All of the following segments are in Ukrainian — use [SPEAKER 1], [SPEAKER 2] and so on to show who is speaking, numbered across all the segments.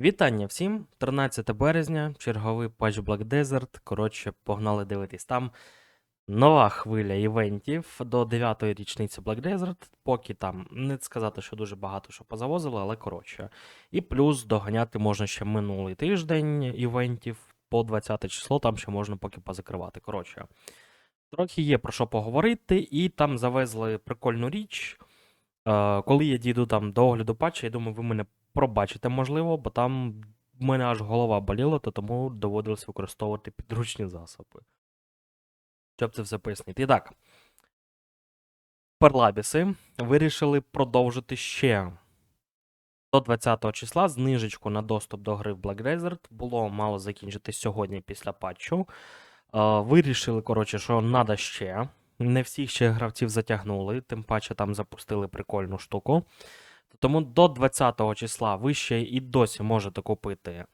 [SPEAKER 1] Вітання всім! 13 березня, черговий патч Black Desert. Коротше, погнали дивитись. Там нова хвиля івентів до 9-ї річниці Black Desert. Поки там не сказати, що дуже багато що позавозили, але коротше. І плюс доганяти можна ще минулий тиждень івентів по 20 число, там ще можна поки позакривати. Коротше. Трохи є про що поговорити, і там завезли прикольну річ. Е, коли я дійду там до огляду патча, я думаю, ви мене пробачите, можливо, бо там в мене аж голова боліла, то тому доводилось використовувати підручні засоби. Щоб це все пояснити. І так. Перлабіси вирішили продовжити ще до 20 числа знижечку на доступ до гри в Black Desert. Було мало закінчити сьогодні після патчу. Е, Вирішили, коротше, що треба ще. Не всіх ще гравців затягнули, тим паче там запустили прикольну штуку. Тому до 20 числа ви ще і досі можете купити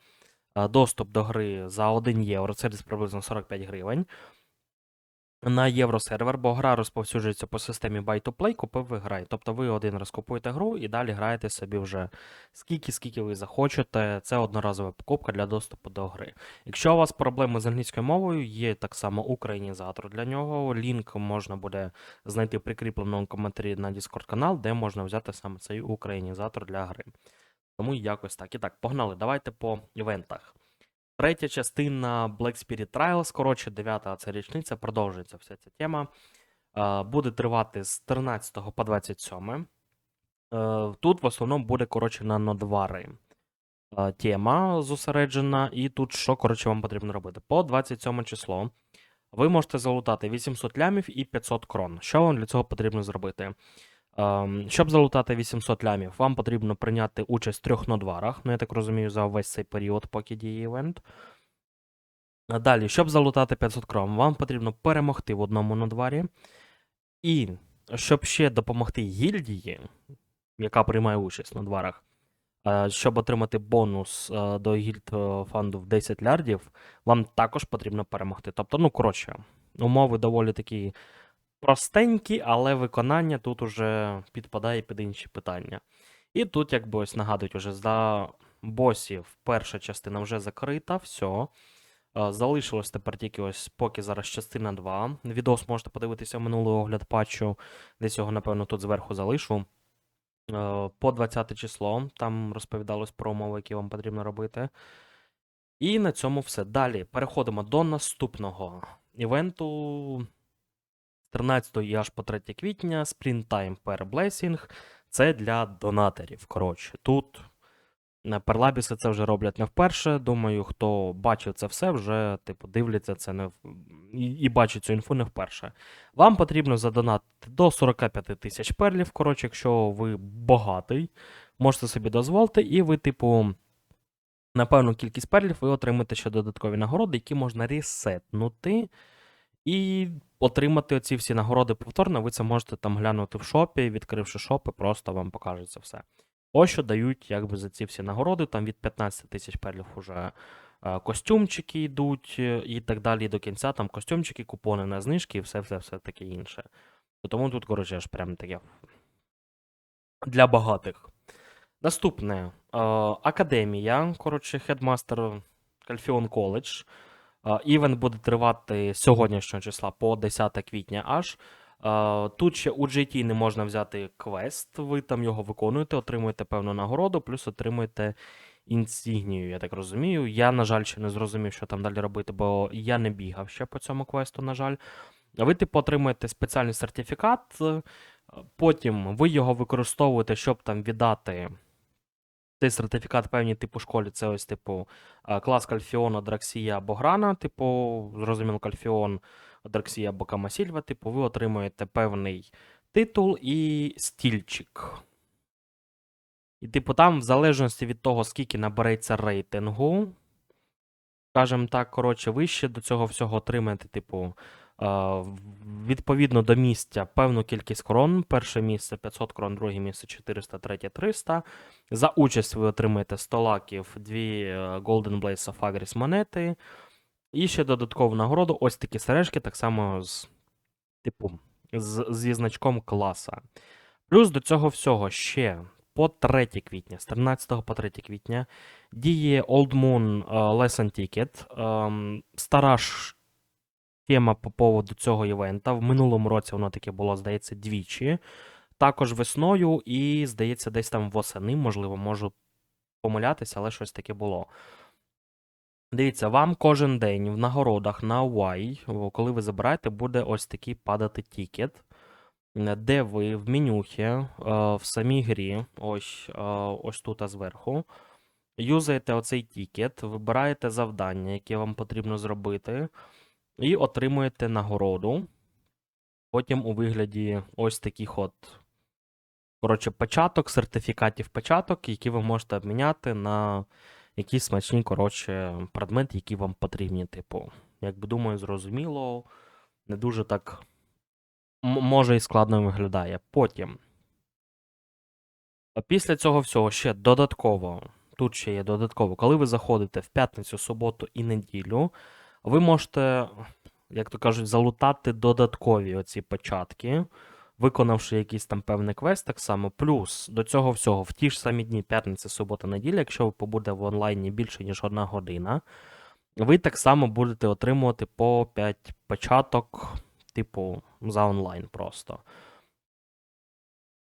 [SPEAKER 1] е, доступ до гри за 1 євро, це десь приблизно 45 гривень. На євросервер, бо гра розповсюджується по системі Buy-to-Play, купив ви грай. Тобто ви один раз купуєте гру і далі граєте собі вже скільки, скільки ви захочете. Це одноразова покупка для доступу до гри. Якщо у вас проблеми з англійською мовою, є так само українізатор для нього. Лінк можна буде знайти в прикріпленому коментарі на Discord канал, де можна взяти саме цей українізатор для гри. Тому якось так. І так, погнали. Давайте по івентах. Третя частина Black Spirit Trials, коротше, дев'ята це річниця, продовжується вся ця тема. Е, Буде тривати з 13 по 27. Е, Тут в основному буде, коротше, на нодвари е, тема зосереджена, і тут що, коротше, вам потрібно робити? По 27 число ви можете залутати 800 лямів і 500 крон. Що вам для цього потрібно зробити? Ем, Щоб залутати 800 лямів, вам потрібно прийняти участь в трьох нодварах. Ну, я так розумію, за весь цей період, поки діє івент. Далі, щоб залутати 500 крон, вам потрібно перемогти в одному нодварі. І щоб ще допомогти гільдії, яка приймає участь в нодварах, е, щоб отримати бонус е, до гільд е, фанду в 10 лярдів, вам також потрібно перемогти. Тобто, ну, коротше, умови доволі такі простенькі, але виконання тут уже підпадає під інші питання. І тут, якби ось нагадують, уже за босів перша частина вже закрита, все. Залишилось тепер тільки ось поки зараз частина 2. Відос можете подивитися минулий огляд патчу. Десь його, напевно, тут зверху залишу. По 20 число. Там розповідалось про умови, які вам потрібно робити. І на цьому все. Далі переходимо до наступного івенту. З 13 і аж по 3 квітня Springtime Per Blessing. Це для донаторів. Коротше, тут Перлабіси це вже роблять не вперше. Думаю, хто бачив це все, вже типу дивляться це не в... і, і бачить цю інфу не вперше. Вам потрібно задонатити до 45 тисяч перлів. Коротше, якщо ви багатий, можете собі дозволити, і ви, типу, на певну кількість перлів ви отримаєте ще додаткові нагороди, які можна ресетнути. І отримати оці всі нагороди повторно, ви це можете там глянути в шопі, відкривши шопи, просто вам покажеться все. Ось що дають якби за ці всі нагороди, там від 15 тисяч перлів уже е, костюмчики йдуть е, і так далі до кінця. Там костюмчики, купони на знижки і все-все-все таке інше. Тому тут, коротше, аж прям таке для багатих. Наступне е, Академія, коротше, хедмастер Кальфіон Коледж. Е, Івент буде тривати сьогоднішнього числа по 10 квітня аж. Е, Тут ще у GT не можна взяти квест, ви там його виконуєте, отримуєте певну нагороду, плюс отримуєте інсігнію, я так розумію. Я, на жаль, ще не зрозумів, що там далі робити, бо я не бігав ще по цьому квесту, на жаль. Ви, типу, отримуєте спеціальний сертифікат, е, потім ви його використовуєте, щоб там віддати цей сертифікат певній типу школі. Це ось, типу, е, клас Кальфіона, Драксія або Грана, типу, зрозуміло, Кальфіон, Драксія або Камасільва, типу, ви отримуєте певний титул і стільчик. І, типу, там, в залежності від того, скільки набереться рейтингу, скажімо так, коротше, ви ще до цього всього отримаєте, типу, відповідно до місця певну кількість крон. Перше місце 500 крон, друге місце 400, третє 300. За участь ви отримаєте 100 лаків, 2 е, Golden Blaze of Agris монети. І ще додаткову нагороду. Ось такі сережки, так само з, типу, з, зі значком класа. Плюс до цього всього ще по 3 квітня, з 13 по 3 квітня, діє Old Moon е, Lesson Ticket. Ем, Стара тема по поводу цього івента. В минулому році воно таке було, здається, двічі. Також весною і, здається, десь там восени, можливо, можу помилятися, але щось таке було. Дивіться, вам кожен день в нагородах на Y, коли ви забираєте, буде ось такий падати тікет, де ви в менюхі е, в самій грі, ось, е, ось тут а зверху, юзаєте оцей тікет, вибираєте завдання, яке вам потрібно зробити, і отримуєте нагороду. Потім у вигляді ось таких от, коротше, печаток, сертифікатів печаток, які ви можете обміняти на якісь смачні, коротше, предмети, які вам потрібні, типу. Якби думаю, зрозуміло, не дуже так може і складно виглядає. Потім. Після цього всього ще додатково, тут ще є додатково, коли ви заходите в п'ятницю, суботу і неділю, ви можете, як то кажуть, залутати додаткові оці початки, виконавши якийсь там певний квест так само. Плюс до цього всього, в ті ж самі дні, п'ятниця, субота, неділя, якщо ви побудете в онлайні більше, ніж одна година, ви так само будете отримувати по 5 початок, типу, за онлайн просто.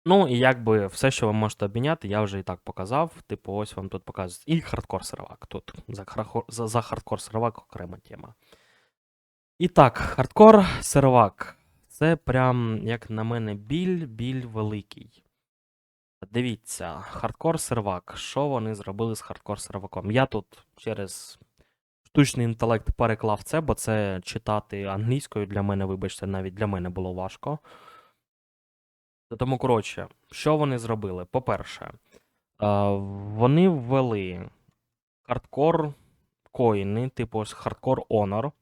[SPEAKER 1] Ну, і якби все, що ви можете обміняти, я вже і так показав. Типу, ось вам тут показують. І хардкор сервак. Тут за, за, хардкор сервак окрема тема. І так, хардкор сервак. Це прям, як на мене, біль, біль великий. Дивіться, хардкор сервак. Що вони зробили з хардкор серваком? Я тут через штучний інтелект переклав це, бо це читати англійською для мене, вибачте, навіть для мене було важко. Тому, коротше, що вони зробили? По-перше, е, вони ввели хардкор коїни, типу хардкор Honor.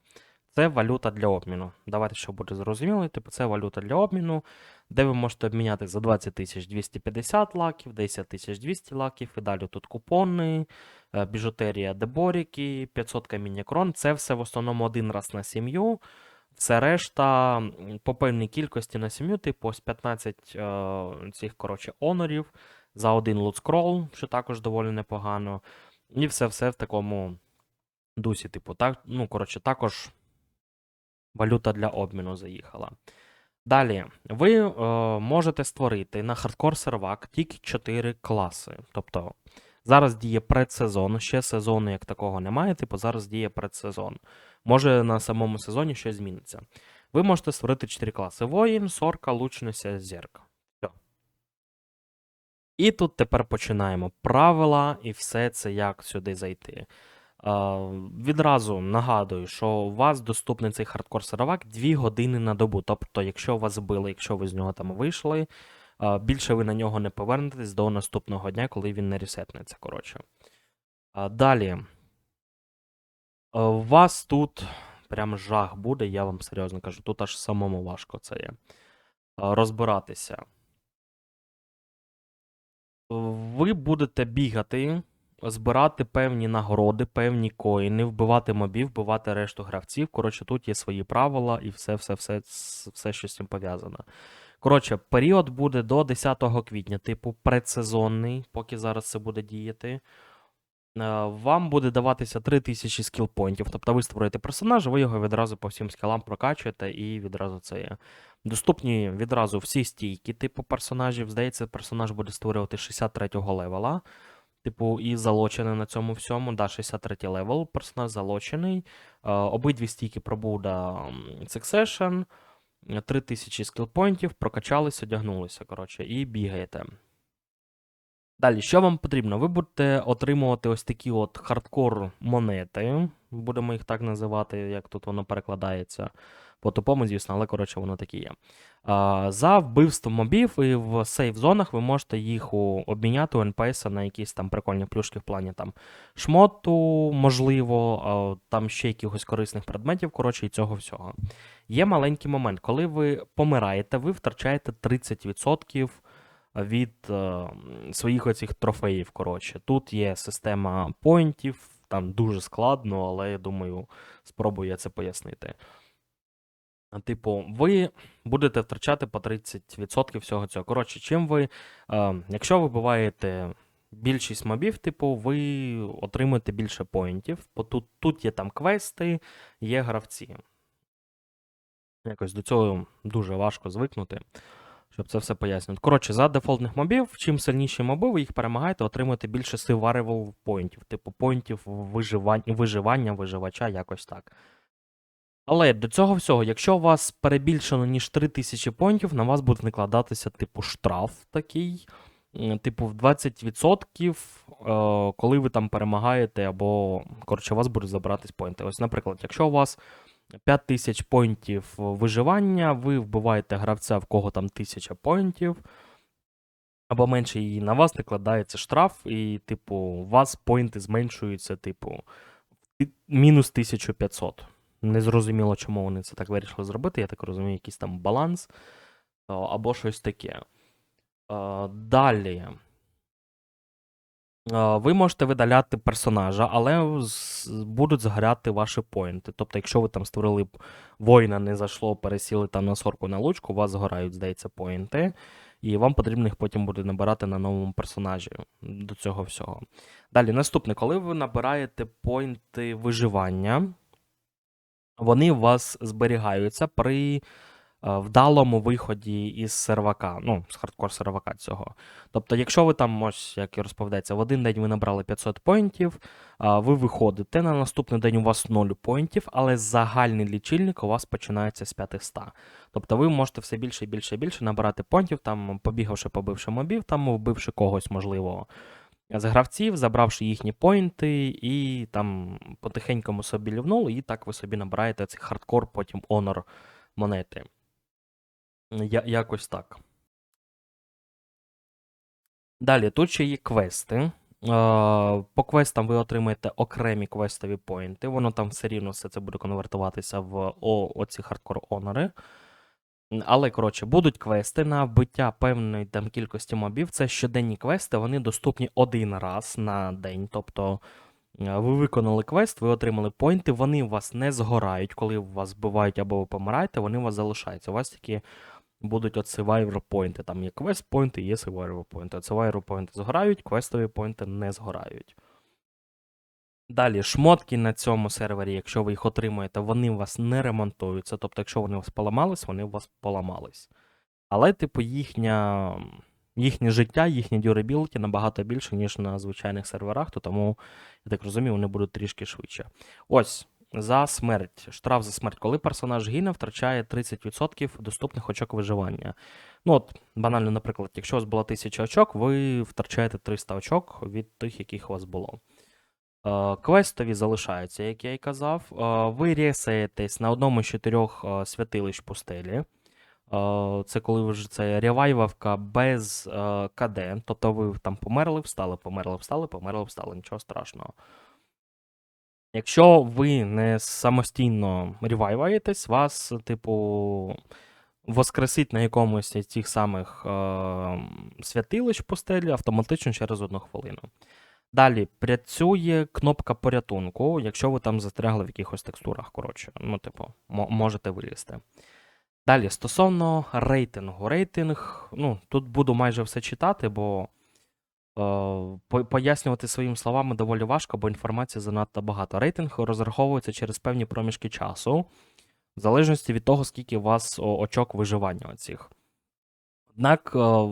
[SPEAKER 1] Це валюта для обміну. Давайте, щоб буде зрозуміло, типу, це валюта для обміну, де ви можете обміняти за 20 тисяч 250 лаків, 10 тисяч 200 лаків, і далі тут купони, е, біжутерія деборіки, 500 каміння крон. Це все в основному один раз на сім'ю. Все решта по певній кількості на сім'ю, типу ось 15 е, цих, коротше, онорів за один лут скрол, що також доволі непогано. І все-все в такому дусі, типу, так, ну, коротше, також валюта для обміну заїхала. Далі, ви е, можете створити на хардкор сервак тільки 4 класи. Тобто зараз діє предсезон, ще сезону як такого немає, типу зараз діє предсезон. Може на самому сезоні щось зміниться. Ви можете створити 4 класи: воїн, сорка, лучниця, зірка. Все. І тут тепер починаємо правила і все це, як сюди зайти. Відразу нагадую, що у вас доступний цей хардкор сервак 2 години на добу. Тобто, якщо вас збили, якщо ви з нього там вийшли, більше ви на нього не повернетесь до наступного дня, коли він не ресетнеться. Коротше. Далі. У вас тут прям жах буде, я вам серйозно кажу. Тут аж самому важко це є. Розбиратися. Ви будете бігати, збирати певні нагороди, певні коїни, вбивати мобів, вбивати решту гравців. Коротше, тут є свої правила і все, все, все, с- все, що з цим пов'язано. Коротше, період буде до 10 квітня, типу предсезонний, поки зараз це буде діяти. Е, Вам буде даватися 3000 скіл-поінтів. Тобто ви створюєте персонажа, ви його відразу по всім скілам прокачуєте і відразу це є. Доступні відразу всі стійки, типу персонажів. Здається, персонаж буде створювати 63-го левела. Типу, і залочений на цьому всьому. Да, 63 левел, персонаж залочений. Е, обидві стійки пробуде м, Succession. 3000 скілпоінтів, прокачались, одягнулися, коротше, і бігаєте. Далі, що вам потрібно? Ви будете отримувати ось такі от хардкор монети, будемо їх так називати, як тут воно перекладається. По тупому, звісно, але коротше воно такі є. За вбивство мобів і в сейф-зонах ви можете їх обміняти у НПС на якісь там прикольні плюшки в плані там шмоту, можливо, там ще якихось корисних предметів, коротше, і цього всього. Є маленький момент, коли ви помираєте, ви втрачаєте 30% від е, своїх оцих трофеїв. Коротше, тут є система поінтів, там дуже складно, але я думаю, спробую я це пояснити. Типу, ви будете втрачати по 30% всього цього. Коротше, чим ви, е, якщо ви вбиваєте більшість мобів, типу, ви отримуєте більше поінтів. Бо тут, тут є там квести, є гравці. Якось до цього дуже важко звикнути, щоб це все пояснювати. Коротше, за дефолтних мобів, чим сильніші моби, ви їх перемагаєте, отримуєте більше survival поінтів, типу поінтів виживання, виживання, виживача, якось так. Але до цього всього, якщо у вас перебільшено ніж 3000 поінтів, на вас буде накладатися, типу, штраф такий, типу, в 20%, е, коли ви там перемагаєте, або, коротше, у вас будуть забиратись поінти. Ось, наприклад, якщо у вас 5000 поінтів виживання, ви вбиваєте гравця, в кого там 1000 поінтів, або менше, і на вас накладається штраф, і, типу, у вас поінти зменшуються, типу, мінус 1500. Незрозуміло, чому вони це так вирішили зробити. Я так розумію, якийсь там баланс або щось таке. Далі. Ви можете видаляти персонажа, але будуть згоряти ваші поінти. Тобто, якщо ви там створили воїна, не зайшло, пересіли там на сорку на лучку, у вас згорають, здається, поінти, і вам потрібно їх потім буде набирати на новому персонажі до цього всього. Далі, наступне, коли ви набираєте поінти виживання, вони у вас зберігаються при е, вдалому виході із сервака, ну, з хардкор сервака цього. Тобто, якщо ви там, ось, як і розповідається, в один день ви набрали 500 поінтів, ви виходите, на наступний день у вас 0 поінтів, але загальний лічильник у вас починається з 500. Тобто ви можете все більше і більше і більше набирати поінтів, там, побігавши, побивши мобів, там, вбивши когось, можливо, з гравців, забравши їхні поінти, і там потихенькому собі лівнули, і так ви собі набираєте цей хардкор, потім honor монети. Я, якось так. Далі, тут ще є квести. По квестам ви отримаєте окремі квестові поінти. Воно там все рівно все це буде конвертуватися в оці хардкор онори. Але, коротше, будуть квести на вбиття певної там кількості мобів. Це щоденні квести, вони доступні один раз на день. Тобто е, ви виконали квест, ви отримали поінти, вони у вас не згорають, коли вас вбивають або ви помираєте, вони у вас залишаються. У вас такі будуть от survivor поінти. Там є квест поінти, є survivor поінти. От survivor поінти згорають, квестові поінти не згорають. Далі, шмотки на цьому сервері, якщо ви їх отримуєте, вони у вас не ремонтуються. Тобто, якщо вони у вас поламались, вони у вас поламались. Але, типу, їхня, їхнє життя, їхня durability набагато більше, ніж на звичайних серверах, то тому, я так розумію, вони будуть трішки швидше. Ось, за смерть. Штраф за смерть. Коли персонаж гине, втрачає 30% доступних очок виживання. Ну, от, банально, наприклад, якщо у вас було 1000 очок, ви втрачаєте 300 очок від тих, яких у вас було. Е, Квестові залишаються, як я й казав. Е, Ви ресаєтесь на одному з чотирьох е, святилищ пустелі. Це коли вже це ревайвавка без КД. Тобто ви там померли, встали, померли, встали, померли, встали, нічого страшного. Якщо ви не самостійно ревайваєтесь, вас, типу, воскресить на якомусь із тих самих святилищ пустелі автоматично через одну хвилину. Далі працює кнопка порятунку, якщо ви там застрягли в якихось текстурах, коротше. Ну, типу, можете вилізти. Далі, стосовно рейтингу. Рейтинг, ну, тут буду майже все читати, бо е, пояснювати своїми словами доволі важко, бо інформації занадто багато. Рейтинг розраховується через певні проміжки часу, в залежності від того, скільки у вас очок виживання оцих. Однак е,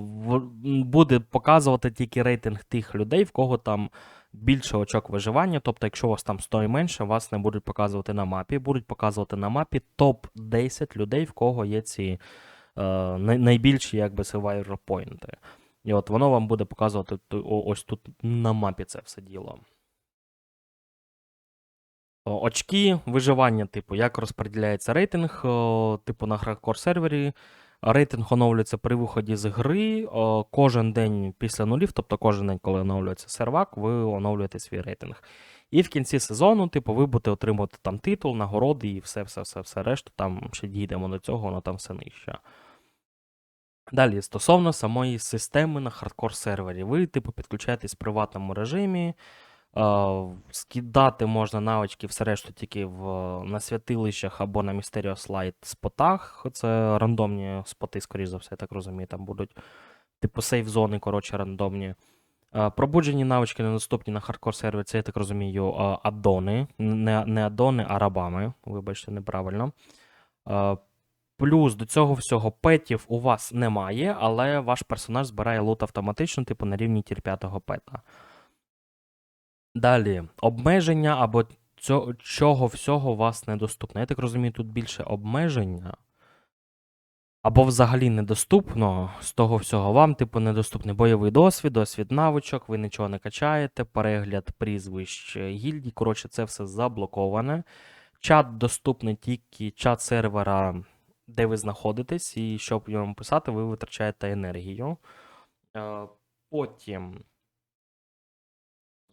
[SPEAKER 1] буде показувати тільки рейтинг тих людей, в кого там більше очок виживання. Тобто, якщо у вас там 100 і менше, вас не будуть показувати на мапі. Будуть показувати на мапі топ-10 людей, в кого є ці е, найбільші якби поінти. І от воно вам буде показувати ось тут на мапі це все діло. Очки виживання, типу, як розподіляється рейтинг, типу на хардкор сервері. Рейтинг оновлюється при виході з гри. Кожен день після нулів, тобто кожен день, коли оновлюється сервак, ви оновлюєте свій рейтинг. І в кінці сезону, типу, ви будете отримувати там титул, нагороди і все, все, все, все решту. Там ще дійдемо до цього, воно там все нижче. Далі, стосовно самої системи на хардкор сервері, ви, типу, підключаєтесь в приватному режимі. Е, скидати можна навички все решту тільки в, на святилищах або на Mysterious Light спотах. Це рандомні споти, скоріш за все, я так розумію, там будуть. Типу сейф-зони, коротше, рандомні. Е, Пробуджені навички недоступні на хардкор сервері, це, я так розумію, е, аддони. Не, не аддони, а рабами. Вибачте, неправильно. Плюс до цього всього петів у вас немає, але ваш персонаж збирає лут автоматично, типу на рівні тір 5 пета. Далі, обмеження або цього, чого всього вас недоступно. Я так розумію, тут більше обмеження. Або взагалі недоступно з того всього. Вам, типу, недоступний бойовий досвід, досвід навичок, ви нічого не качаєте, перегляд прізвищ гільдій. Коротше, це все заблоковане. Чат доступний тільки чат сервера, де ви знаходитесь, і щоб в ньому писати, ви витрачаєте енергію. Е, Потім.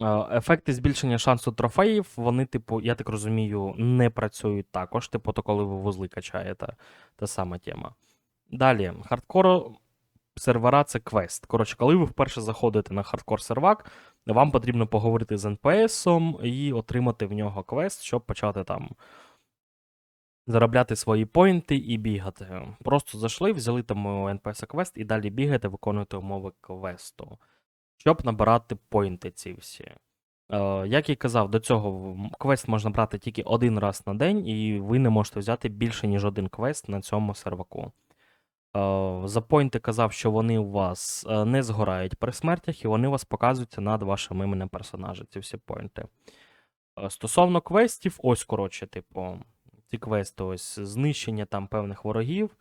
[SPEAKER 1] Е, Ефекти збільшення шансу трофеїв, вони, типу, я так розумію, не працюють також. Типу, то коли ви вузли качаєте, та сама тема. Далі, хардкор сервера це квест. Коротше, коли ви вперше заходите на хардкор сервак, вам потрібно поговорити з NPS і отримати в нього квест, щоб почати там заробляти свої поінти і бігати. Просто зайшли, взяли там у NPS квест і далі бігаєте, виконуєте умови квесту, щоб набирати поінти ці всі. Е, як й казав, до цього квест можна брати тільки один раз на день, і ви не можете взяти більше, ніж один квест на цьому серваку. Е, За поінти казав, що вони у вас е, не згорають при смертях, і вони у вас показуються над вашим іменем персонажа, ці всі поінти. Стосовно квестів, ось коротше, типу, ці квести, ось знищення там певних ворогів,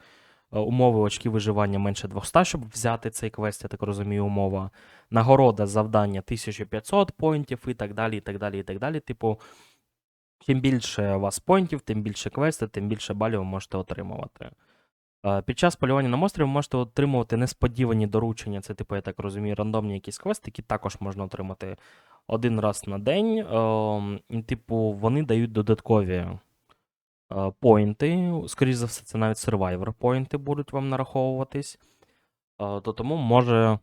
[SPEAKER 1] умови очки виживання менше 200, щоб взяти цей квест, я так розумію, умова. Нагорода завдання 1500 поінтів і так далі, і так далі, і так далі. Типу, чим більше у вас поінтів, тим більше квести, тим більше балів ви можете отримувати. Е, Під час полювання на монстрів ви можете отримувати несподівані доручення. Це, типу, я так розумію, рандомні якісь квести, які також можна отримати один раз на день. Ем, Типу, вони дають додаткові е, поінти. Скоріше за все, це навіть survivor поінти будуть вам нараховуватись. То тому може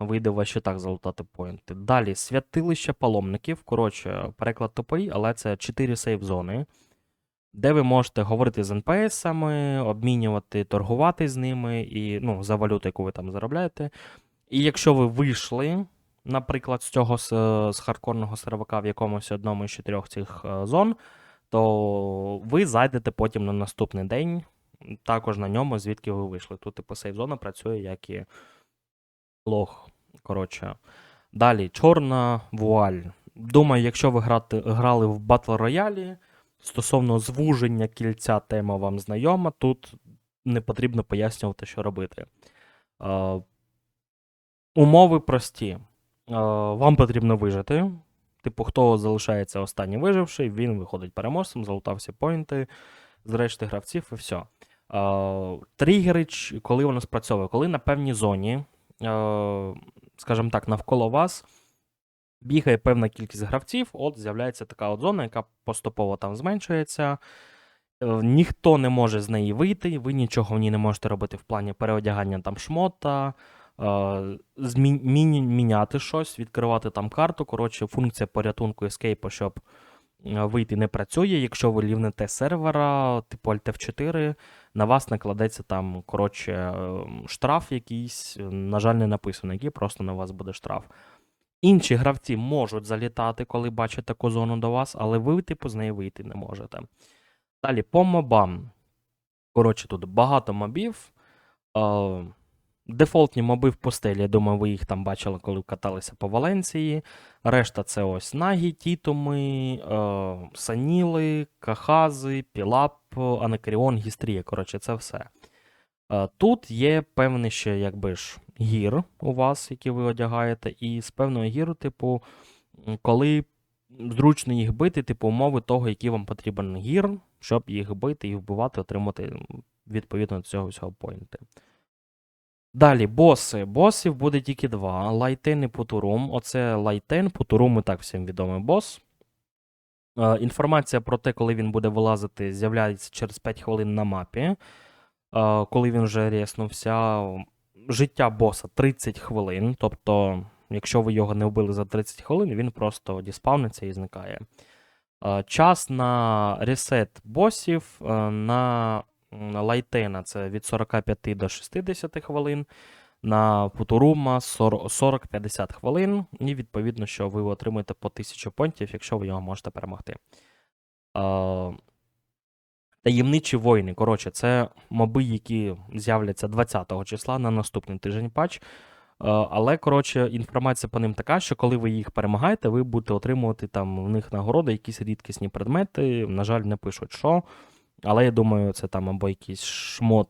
[SPEAKER 1] вийде у так залутати поінти. Далі, святилище паломників. Коротше, переклад тупий, але це 4 сейф-зони де ви можете говорити з НПСами, обмінювати, торгувати з ними і ну, за валюту, яку ви там заробляєте. І якщо ви вийшли, наприклад, з цього з, з хардкорного сервака в якомусь одному з чотирьох цих е, зон, то ви зайдете потім на наступний день, також на ньому, звідки ви вийшли. Тут, типу, сейф-зона працює як і лог. Коротше. Далі, чорна вуаль. Думаю, якщо ви грати, грали в Battle Royale, Стосовно звуження кільця, тема вам знайома. Тут не потрібно пояснювати, що робити. Е, умови прості. Е, вам потрібно вижити. Типу, хто залишається останній виживший, він виходить переможцем, залутав всі поінти з решти гравців і все. Тригери, коли воно спрацьовує, коли на певній зоні, скажімо так, навколо вас бігає певна кількість гравців, от з'являється така от зона, яка поступово там зменшується. Е, Ніхто не може з неї вийти, ви нічого в ній не можете робити в плані переодягання там шмота, міняти щось, відкривати там карту. Коротше, функція порятунку ескейпу, щоб е, вийти, не працює. Якщо ви лівнете сервера, типу Alt F4, на вас накладеться там, коротше, е, штраф якийсь, е, на жаль, не написано, який, просто на вас буде штраф. Інші гравці можуть залітати, коли бачать таку зону до вас, але ви, типу, з неї вийти не можете. Далі, по мобам. Коротше, тут багато мобів. Е, дефолтні моби в постелі, я думаю, ви їх там бачили, коли каталися по Валенції. Решта це ось нагі, тітуми, е, саніли, кахази, пілап, анакріон, гістрія. Коротше, це все. Е, Тут є певний ще, якби ж, гір у вас, які ви одягаєте, і з певного гіру, типу, коли зручно їх бити, типу, умови того, який вам потрібен гір, щоб їх бити і вбивати, отримати відповідно до цього всього поінти. Далі, боси. Босів буде тільки два: Лайтен і Путурум. Оце Лайтен, Путурум і так всім відомий бос. Е, Інформація про те, коли він буде вилазити, з'являється через 5 хвилин на мапі. Е, Коли він вже реснувся, життя боса 30 хвилин, тобто Якщо ви його не вбили за 30 хвилин, він просто діспавниться і зникає. Е, Час на ресет босів е, на лайтена це від 45 до 60 хвилин. На Путурума 40 40-50 хвилин, і відповідно, що ви отримуєте по 1000 понтів, якщо ви його можете перемогти. Таємничі воїни. Коротше, це моби, які з'являться 20 числа на наступний тиждень патч. Але, коротше, інформація по ним така, що коли ви їх перемагаєте, ви будете отримувати там в них нагороди, якісь рідкісні предмети. На жаль, не пишуть, що. Але я думаю, це там або якийсь шмот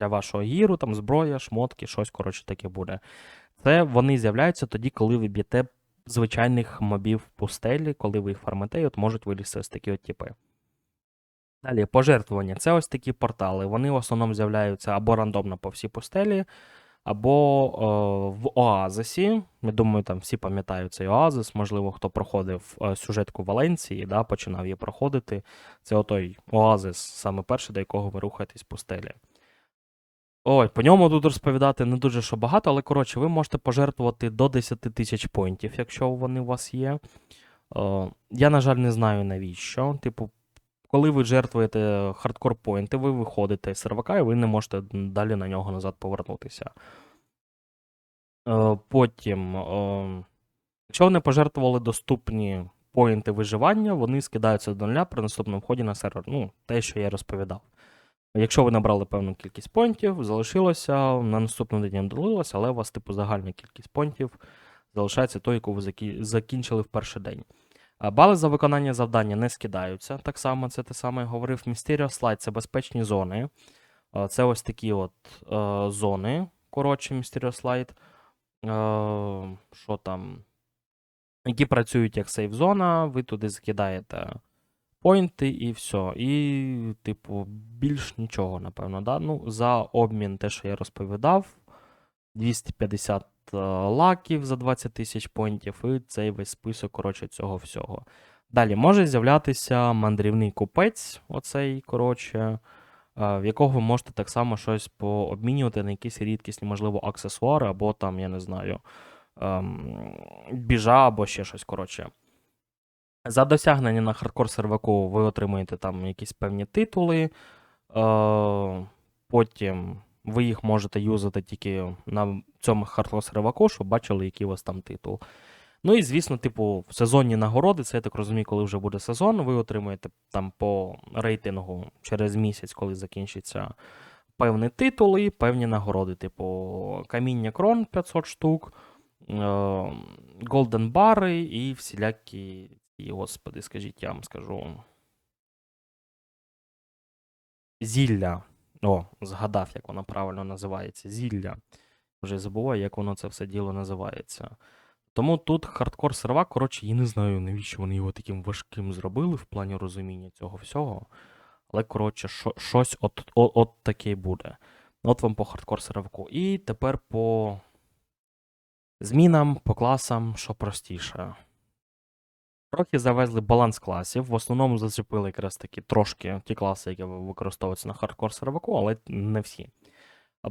[SPEAKER 1] для вашого гіру, там зброя, шмотки, щось, коротше, таке буде. Це вони з'являються тоді, коли ви б'єте звичайних мобів в пустелі, коли ви їх фармите, і от можуть вилізти ось такі от типи. Далі, пожертвування. Це ось такі портали. Вони в основному з'являються або рандомно по всій пустелі, або е, в Оазисі. Я думаю, там всі пам'ятають цей Оазис. Можливо, хто проходив е, сюжетку Валенції, да, починав її проходити. Це отой Оазис, саме перший, до якого ви рухаєтесь пустелі. Ой, по ньому тут розповідати не дуже що багато, але коротше, ви можете пожертвувати до 10 тисяч поінтів, якщо вони у вас є. Е, я, на жаль, не знаю навіщо. Типу, коли ви жертвуєте хардкор поінти, ви виходите з сервака і ви не можете далі на нього назад повернутися. Е, Потім, е, якщо вони пожертвували доступні поінти виживання, вони скидаються до нуля при наступному вході на сервер. Ну, те, що я розповідав. Якщо ви набрали певну кількість понтів, залишилося, на наступний день долилося, але у вас, типу, загальна кількість понтів залишається той, яку ви закінчили в перший день. А Бали за виконання завдання не скидаються. Так само, це те саме говорив. Mysterious Light це безпечні зони. Це ось такі от е, зони. Коротше, Mysterious Light. Е, що там? Які працюють як сейф-зона, ви туди закидаєте поінти і все. І, типу, більш нічого, напевно. Да? Ну, за обмін, те, що я розповідав, 250 е, лаків за 20 тисяч поінтів, і цей весь список, коротше, цього всього. Далі може з'являтися мандрівний купець, оцей, коротше, е, в якого ви можете так само щось пообмінювати на якісь рідкісні, можливо, аксесуари, або там, я не знаю, ем, біжа, або ще щось, коротше. За досягнення на хардкор серваку ви отримуєте там якісь певні титули. Е, потім ви їх можете юзати тільки на цьому хардкор серваку, щоб бачили, який у вас там титул. Ну і, звісно, типу, сезонні нагороди, це я так розумію, коли вже буде сезон, ви отримуєте там по рейтингу через місяць, коли закінчиться певні титули, певні нагороди, типу каміння крон 500 штук, голден бари і всілякі, і, господи, скажіть, я вам скажу. Зілля. О, згадав, як воно правильно називається. Зілля. Вже забуваю, як воно це все діло називається. Тому тут хардкор сервак, коротше, я не знаю, навіщо вони його таким важким зробили в плані розуміння цього всього. Але, коротше, щось от, от, от таке буде. От вам по хардкор серваку. І тепер по змінам, по класам, що простіше. Трохи завезли баланс класів. В основному зачепили якраз таки трошки ті класи, які використовуються на хардкор серваку, але не всі.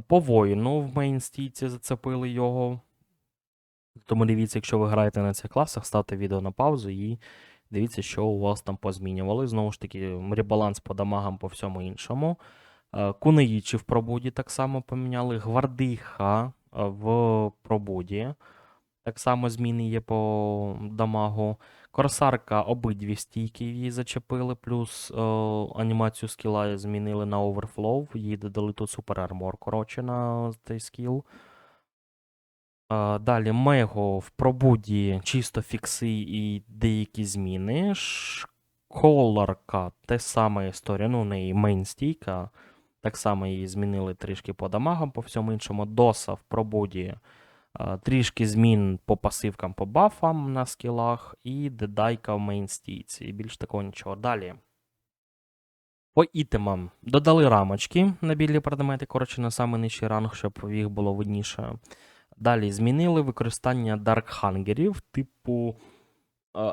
[SPEAKER 1] По воїну в мейнстійці зацепили його. Тому дивіться, якщо ви граєте на цих класах, ставте відео на паузу і дивіться, що у вас там позмінювали. Знову ж таки, ребаланс по дамагам по всьому іншому. Е, Кунеїчі в пробуді так само поміняли. Гвардиха е, в пробуді. Так само зміни є по дамагу. Корсарка обидві стійки її зачепили, плюс е, анімацію скіла змінили на Overflow. Їй додали тут супер армор, коротше, на цей скіл. Е, далі Мего в пробуді чисто фікси і деякі зміни. Школарка те саме історія. Ну, неї мейн стійка. Так само її змінили трішки по дамагам, по всьому іншому. Доса в пробуді. Трішки змін по пасивкам, по бафам на скілах, і дедайка в мейнстійці. І більш такого нічого. Далі. По ітемам додали рамочки на білі предмети, коротше, на самий нижчий ранг, щоб їх було видніше. Далі змінили використання даркхангерів, типу,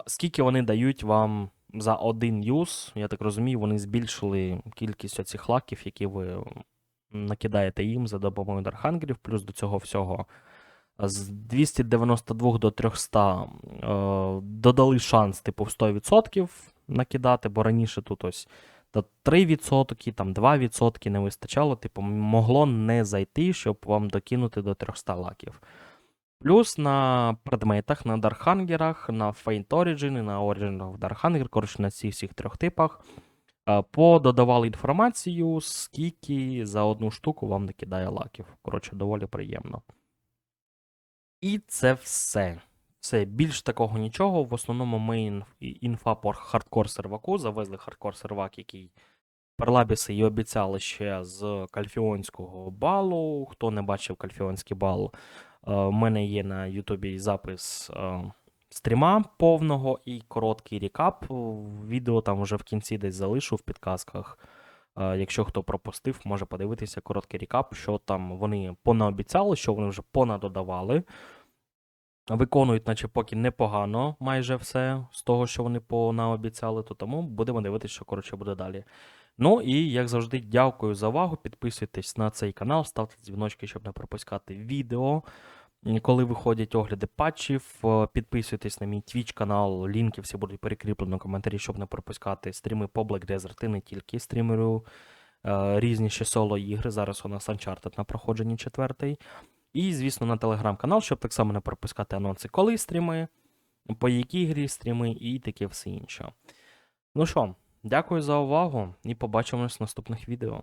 [SPEAKER 1] скільки вони дають вам за один юз. Я так розумію, вони збільшили кількість оцих лаків, які ви накидаєте їм за допомогою даркхангерів, плюс до цього всього з 292 до 300 е, додали шанс, типу, в 100% накидати, бо раніше тут ось до 3%, там 2% не вистачало, типу, могло не зайти, щоб вам докинути до 300 лаків. Плюс на предметах, на Дархангерах, на Faint Origin і на Origin of Darkhanger, коротше, на цих всіх трьох типах, е, пододавали інформацію, скільки за одну штуку вам накидає лаків. Коротше, доволі приємно. І це все. Все, більш такого нічого. В основному ми інф- інфа по хардкор серваку. Завезли хардкор сервак, який Перлабіси і обіцяли ще з кальфіонського балу. Хто не бачив кальфіонський бал, е, в мене є на Ютубі запис е, стріма повного і короткий рекап. Відео там вже в кінці десь залишу в підказках. Е, Якщо хто пропустив, може подивитися короткий рекап, що там вони понаобіцяли, що вони вже понадодавали. Виконують, наче поки непогано майже все з того, що вони понаобіцяли, то тому будемо дивитися, що коротше буде далі. Ну і як завжди, дякую за увагу. Підписуйтесь на цей канал, ставте дзвіночки, щоб не пропускати відео. Коли виходять огляди патчів, Е, підписуйтесь на мій Twitch канал, лінки всі будуть перекріплені в коментарі, щоб не пропускати стріми по Black Desert і не тільки стрімерю е, різні соло ігри. Зараз у нас Uncharted на проходженні четвертий. І, звісно, на телеграм-канал, щоб так само не пропускати анонси, коли стріми, по якій грі стріми і таке все інше. Ну що, дякую за увагу і побачимось в наступних відео.